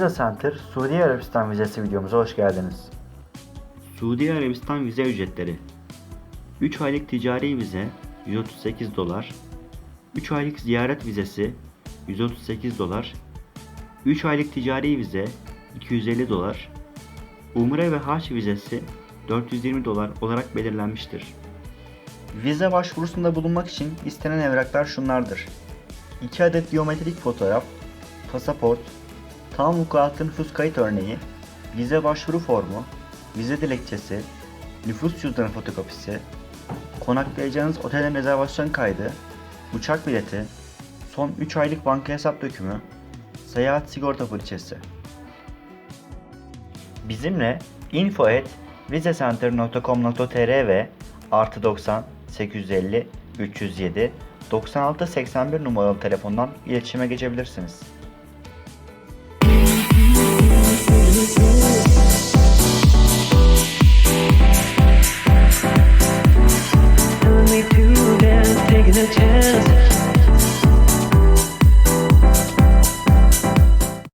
Visa Center Suudi Arabistan vizesi videomuza hoş geldiniz. Suudi Arabistan vize ücretleri 3 aylık ticari vize 138 dolar 3 aylık ziyaret vizesi 138 dolar 3 aylık ticari vize 250 dolar Umre ve Haç vizesi 420 dolar olarak belirlenmiştir. Vize başvurusunda bulunmak için istenen evraklar şunlardır. 2 adet biyometrik fotoğraf, pasaport, tam vukuatlı nüfus kayıt örneği, vize başvuru formu, vize dilekçesi, nüfus cüzdanı fotokopisi, konaklayacağınız otelin rezervasyon kaydı, uçak bileti, son 3 aylık banka hesap dökümü, seyahat sigorta fırçası. Bizimle info at vizecenter.com.tr ve artı 90 850 307 9681 numaralı telefondan iletişime geçebilirsiniz. Taking a chance